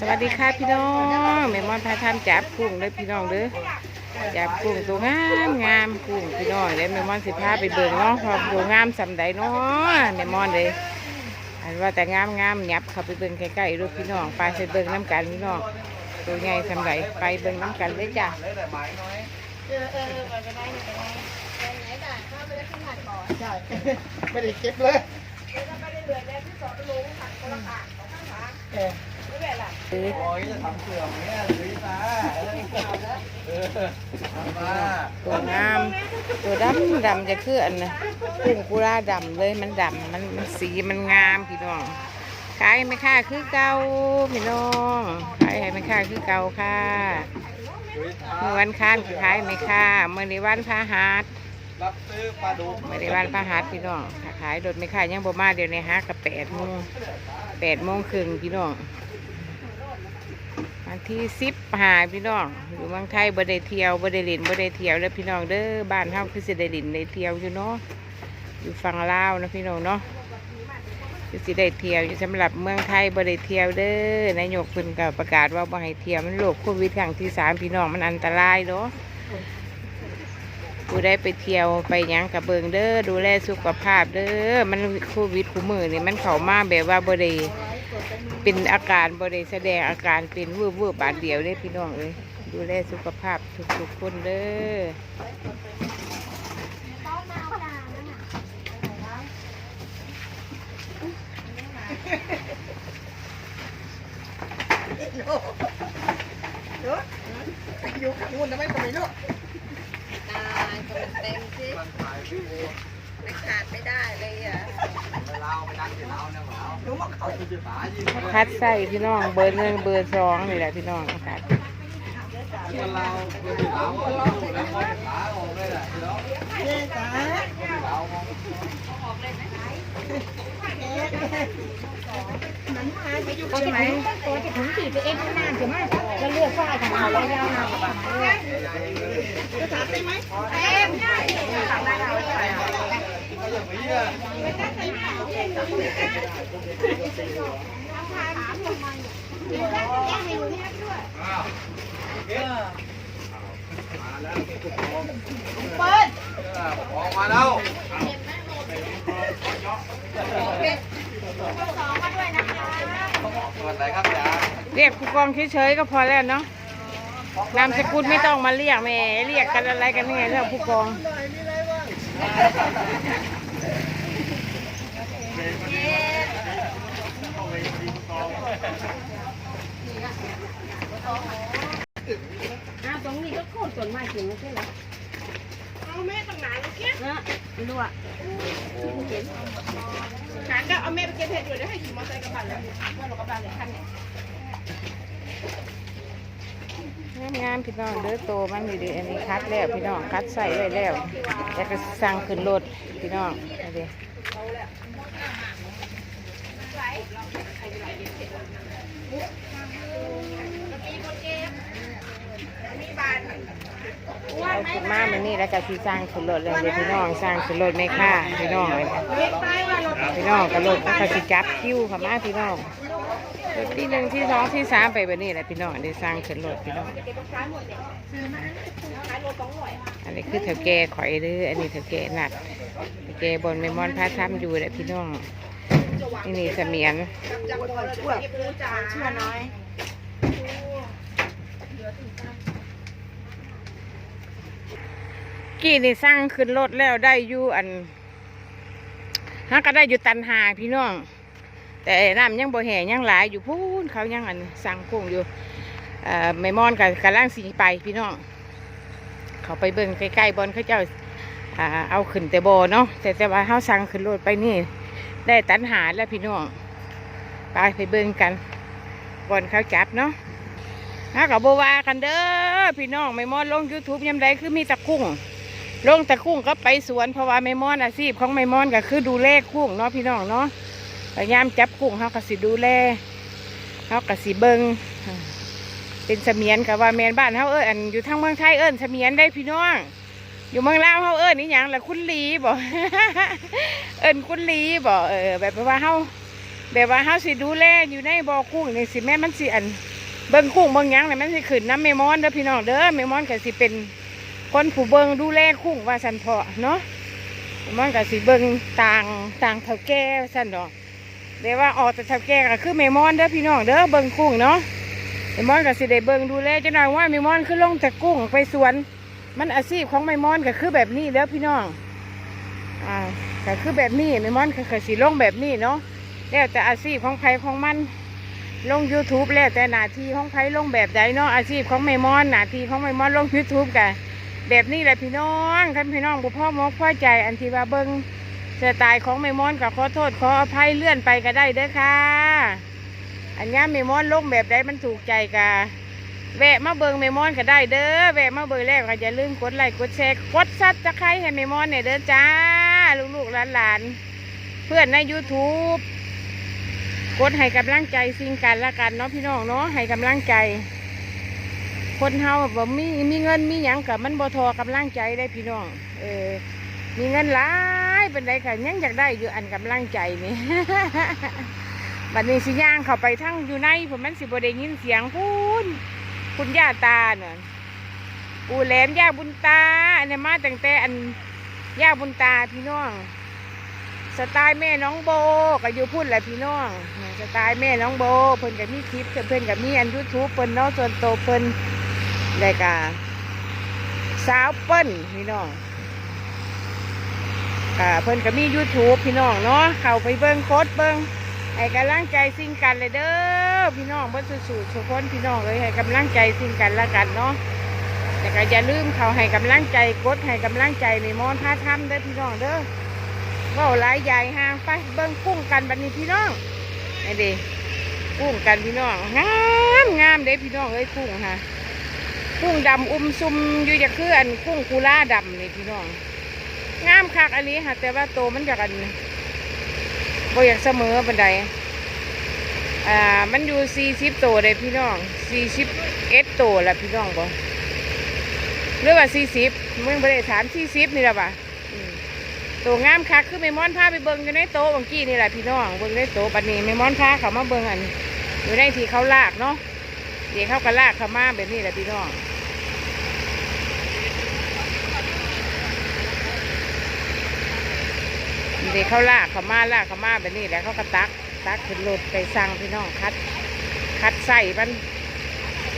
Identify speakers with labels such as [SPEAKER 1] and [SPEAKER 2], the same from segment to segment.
[SPEAKER 1] สวัสดีค่ะพี่น้องแม่มอนพาท่านจับกุ้งเลยพี่น้องเด้อจับกุ้งตัวงามงามกุ้งพี่น้องเลยแม่มอนสิพาไปเบิ่งเนาะพอตัวงามสำใดเนาะแม่มอนเลยอันว่าแต่งามงามยับเข้าไปเบิ่งใกล้ๆดูพี่น้องไปไปเบิ่งน้ำกันพี่น้องตัวใหญ่สำใดไปเบิ่งน้ำกันเลยจ้ะ
[SPEAKER 2] ใช่ไม่ได้เก็บเลยเออ
[SPEAKER 1] เออ
[SPEAKER 3] โอ้ยจะทำเสื่อมเนี่ยหรือตาเออมา
[SPEAKER 1] ตัวงาม ตัวดำดำจะคืออันนะกุ้งกุลาดำเลยมันดำมันมันสีมันงามพี่น้องขายไม่ค่าคือเก่าพี่น้องขายให้ไม่ค่าคือเก่าค่ะเมื่อวันค้านขายไม่ค่าเมื่อในวันพาหัส
[SPEAKER 3] รับซื้อปลาดุก
[SPEAKER 1] เมื่อในวันพาหัสพี่น้องขายโดดไม่ค่ายังบ่มาเดี๋ยวในฮักกับแปดโมงแปดโมงครึ่งพี่น้อง ที่สิบหาพี่น้องอยู่เมืองไทยบ่ได้เที่ยวบ่ได้เลินบ่ได้เที่ยวแล้วพี่น้องเด้อบ้านเฮาคือสิได้เลินได้เที่ยวอยู่เนาะอยู่ฝั่งลาวนะพี่น้องเนาะคือสิได้เที่ยวอยู่สำหรับเมืองไทยบ่ได้เที่ยวเด้อนายกเพิ่นก็ประกาศว่าบ่ให้เที่ยวมันโรคโควิดครั้งที่สามพี่น้องมันอันตรายเนาะผู้ได้ไปเที่ยวไปยังกับเบิงเด้อดูแลสุขภาพเด้อมันโควิดคู่มือนี่มันเข้ามาแบบว่าบริ เป็นอาการบริแสดงอาการเป็นวืบวืบบาดเดียวเด้พี่น้องเอ้ยดูแลสุขภาพทุกๆคนเด้อ
[SPEAKER 2] อยู่ข้างนู้นนะไม่ทำไมลูก
[SPEAKER 4] ตายก็มันเต็มสิ
[SPEAKER 3] มันขายพี่โอ้
[SPEAKER 4] มันขาดไม่ได้เลยอะ
[SPEAKER 3] เราไปดังที่เราเนี่ยเรา
[SPEAKER 2] หนูมาเขา
[SPEAKER 3] คือจะหายิง
[SPEAKER 1] คัดใส่พี่น้องเบอร์หนึ่งเบอร์สองนี่แหละพี่น้องค่ะ
[SPEAKER 3] คนเราคือที่เราเราแล้วคนขาออกเลยแหละเนาะ
[SPEAKER 2] เจ๊จ๋า
[SPEAKER 3] เรามอง
[SPEAKER 5] ก็จะถึงตัวจะถึงสี่ตัวเองข้างหน้าใช่ไหมแล้วเลือกฝ้าของเราเรายาวมา
[SPEAKER 2] จะถามได้ไหม
[SPEAKER 3] ก็อย่างนี้อะ
[SPEAKER 4] เปิ้ล
[SPEAKER 3] ออกมาแล้ว
[SPEAKER 4] สองมา
[SPEAKER 3] เปิดไหนครับจ๋า
[SPEAKER 1] เรียกผู้กองเฉยๆก็พอแล้วเนาะนามสกุลไม่ต้องมาเรียกแม่เรียกกันอะไรกันนี่ไงเรื่องผู้กอง
[SPEAKER 5] อ้าวตรงนี้ก็โคตรส่วนมากจริงไม่ใช่เหรอ
[SPEAKER 2] เอาแม่ตั้งนานแล้วเกี้ย
[SPEAKER 5] นะไม่รู้อะ
[SPEAKER 2] ขานก็เอาแม่ไปเก็บเห็ดอยู่เดี๋ยวให้ขี่มอเตอร์ไซค์กลับบ้านแล้วว่าเรากลับบ้านเลยคันเนี่ย
[SPEAKER 1] งามๆพี่น้องเด้อโตมันนี่ดีอันนี้คัดแล้วพี่น้องคัดใส่ไว้แล้วแล้วก็สั่งขึ้นรถพี่น้องเอาดิ เอาขึ้นมามันนี่แล้วก็ที่สร้างขึ้นรถเลยเดี๋ยวพี่น้องสร้างขึ้นรถไหมค่าพี่น้องเลยพี่น้องกระโดดก็สิจับคิ้วค่ะมาพี่น้องรถที่หนึ่งที่สองที่สามไปแบบนี้แหละพี่น้องได้สร้างขึ้นรถพี่น้องอันนี้คือเถาแก่ข่อยหรืออันนี้เถาแก่หนัดเถาแก่บนเมมอนพาทำอยู่แหละพี่น้อง นี่นี่เสมียน
[SPEAKER 2] เชื่อน้อย
[SPEAKER 1] กี่นี่สร้างขึ้นรถแล้วได้อยู่อันฮักก็ได้อยู่ตันหาพี่น้อง แต่น้ำยังบ่แห่ยังหลายอยู่พูนเขายังอันสั่งกุ้งอยู่เอ่อเมมอนกับกำลังสีไปพี่น้อง เขาไปเบิ่งใกล้ๆบอลเขาเจ้าอ่าเอาขึ้นแต่บอเนาะแต่แต่ว่าเขาสั่งขึ้นรถไปนี่ ได้ตันหาแล้วพี่น้องไปไปเบิ่งกันบอลเขาจับเนาะถ้ากับโบวากันเด้อพี่น้องไม่มอนลง YouTube ยำใดคือมีตะกุ้งลงตะกุ้งก็ไปสวนเพราะว่าไม่มอนอาชีพของไม่มอนก็คือดูแลกุ้งเนาะพี่น้องเนาะพยายามจับกุ้งเขาก็สิดูแลเขาก็สิเบิงเป็นเสมียนกับว่าแมนบ้านเขาเอิญอันอยู่ทางเมืองไทยเอิญเสมียนได้พี่น้อง อยู่เมืองลาวเขาเอิญนี่ยังละคุณลีบ่เอิญคุณลีบ่เออแบบว่าเขาแบบว่าเฮาสิดูแลอยู่ในบ่อกุ้งนี่สิแม่มันสิอันเบิ่งกุ้งเบิ่งยังเนี่ยมันสิขึ้นน้ำเมมอนเด้อพี่น้องเด้อเมมอนก็สิเป็นคนผู้เบิ่งดูแลกุ้งว่าสันเพาะเนาะเมมอนก็สิเบิ่งต่างต่างเท่าแก่สันดอกเดี๋ยวว่าออกแต่เท่าแก่ก็คือเมมอนเด้อพี่น้องเด้อเบิ่งกุ้งเนาะเมมอนก็สิได้เบิ่งดูแลจังหน่อยว่าเมมอนคือลงจากกุ้งไปสวน มันอาชีพของเมมอนก็คือแบบนี้เด้อพี่น้อง อ่าก็คือแบบนี้เมมอนก็คือสิลงแบบนี้เนาะแล้วแต่อาชีพของใครของมัน ลง YouTube แล้วแต่หน้าที่ของใครลงแบบใดเนาะอาชีพของแม่มอนหน้าที่ของแม่มอนลง YouTube กันแบบนี้แหละพี่น้องท่านพี่น้องบุพ่อมกพ่อใจอันที่ว่าเบิ้งสไตล์ของแม่มอนกับขอโทษขออภัยเลื่อนไปก็ได้เด้อค่ะ อันนี้แม่มอนลงแบบใดมันถูกใจกะ แวะมาเบิงแม่มอนก็ได้เด้อแวะมาเบิงแล้วก็อย่าลืมกดไลค์กดแชร์กดซับสไครต์ให้แม่มอนเนี่ยเด้อจ้า ลูกๆหลานๆเพื่อนใน YouTube กดให้กำลังใจสิ่งกันละกันเนาะพี่น้องเนาะให้กำลังใจ คนเฮาบ่มีมีเงินมีหยังกับมันบ่ทอกำลังใจได้พี่น้อง เออ มีเงินหลายเป็นไรกันยังอยากได้อยู่อันกำลังใจนี่บัดนี้สิย่างเข้าไปทั้งอยู่ในผมมันสิบ่ได้ยินเสียงพูน คุณย่าตาเนี่ยปูแหลมย่าบุญตา อันนี้มาตั้งแต่อันย่าบุญตาพี่น้อง สไตล์แม่น้องโบก็อยู่พูดแหละพี่น้อง สไตล์แม่น้องโบ เพิ่นกับมีคลิปเพิ่นกับมีอันยูทูบเพิ่นเนาะส่วนโตเพิ่นแล้วก็สาวเปิ้นพี่น้องอ่าเพิ่นกับมียูทูบพี่น้องเนาะเข้าไปเบิ่งโคตรเบิ่ง ให้กำลังใจสิ่งกันเลยเด้อพี่น้องเบิ่อสู่ๆทุกคนพี่น้องเลยให้กำลังใจสิ่งกันละกันเนาะแต่ก็อย่าลืมเขาให้กำลังใจกดให้กำลังใจในมอนท่าทำเด้อพี่น้องเด้อว่าหลายใหญ่ห่างไปเบิ้งกุ้งกันบัดนี้พี่น้องไอ้เด็กุ้งกันพี่น้องงามงามเด้พี่น้องเอ้ยกุ้งฮะกุ้งดำอุ้มซุมอยู่จะคืออันกุ้งคูล่าดำนี่พี่น้องงามคักอันนี้ค่ะแต่ว่าโตมันจากอัน บ่อยากเสมอบันไดอ่า มันอยู่สี่สิบโตเลยพี่น้องสี่สิบเอ็ดโตละพี่น้องบ่หรือว่าสี่สิบมึงบ่ได้ถามสี่สิบนี่ละป่ะตัวงามคักคือเมมอนพาไปเบิ่งอยู่ในโต๊ะบางกี้นี่แหละพี่น้องเบิ่งในโต๊ะบัดนี้เมมอนพาเขามาเบิ่งอันอยู่ในที่เขาลากเนาะเดี๋ยวเขาก็ลากเขามาแบบนี้แหละพี่น้อง เดี๋ยวเขาลากเขามาลากเขามาแบบนี้แหละเขาก็ตัก ตักขึ้นรถไปสั่งพี่น้องคัด คัดใส่มัน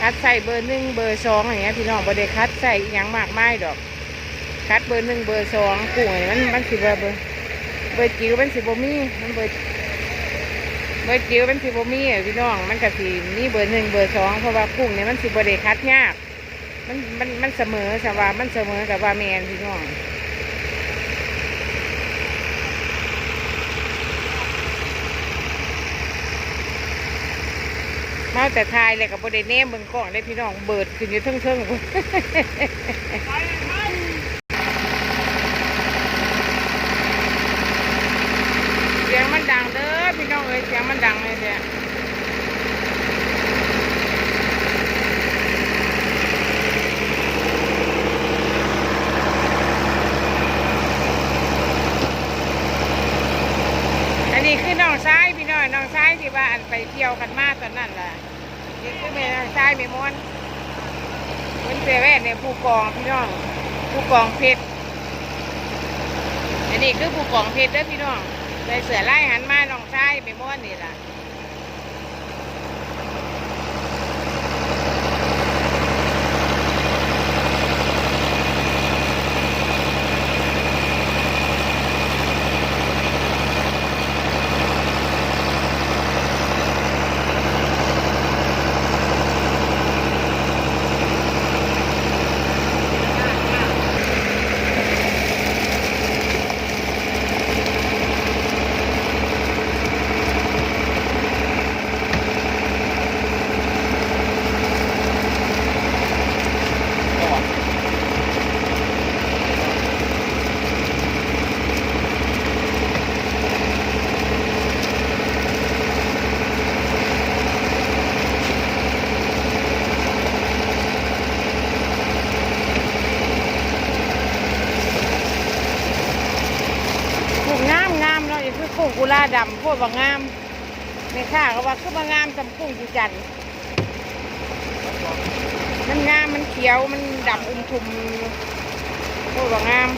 [SPEAKER 1] คัดใส่เบอร์หนึ่งเบอร์สองอย่างเงี้ยพี่น้องบ่ได้คัดใส่อหยังมากไมายดอก คัดเบอร์หนึ่งเบอร์สองกุ้งนี่มันมันสิเบอร์เบอร์เบอร์จิ๋วมันสิบมี่มันเบอร์เบอร์จิ๋วมันสิบมีอะพี่น้องมันก็สิมีเบอร์หนึ่งเบอร์สองเพราะว่ากุ้งเนี่ยมันสิบได้คัดยากมันมันมันเสมอสว่ามันเสมอกับว่าแมนพี่น้อง มาแต่ทายเลยกับบไดเนมเบิ่งกล้องได้พี่น้องเบิดขึ้นอยู่เทิงๆพุ่นเสียงมันดังเด้อพี่น้องเอ้ยเสียงมันดังเลยเนี่ยอันนี้คือน้องชายพี่น้องน้องชายที่ว่าอันไปเที่ยวกันมา ชายแม่ม้วนมันเปแว่นเนผู้กองพี่น้องผู้กองเพชรอันนี้คือผู้กองเพชรเด้อพี่น้องใส่เสือไล่หันมาน้องชายไปม้วนนี่แหละ กุ้งกุลาดำโคตรบางงามไม่ค่าก็ว่าคือบางงามจำกุ้งจีจันมันงามมันเขียวมันดำอุ้มชุมโคตรบางงาม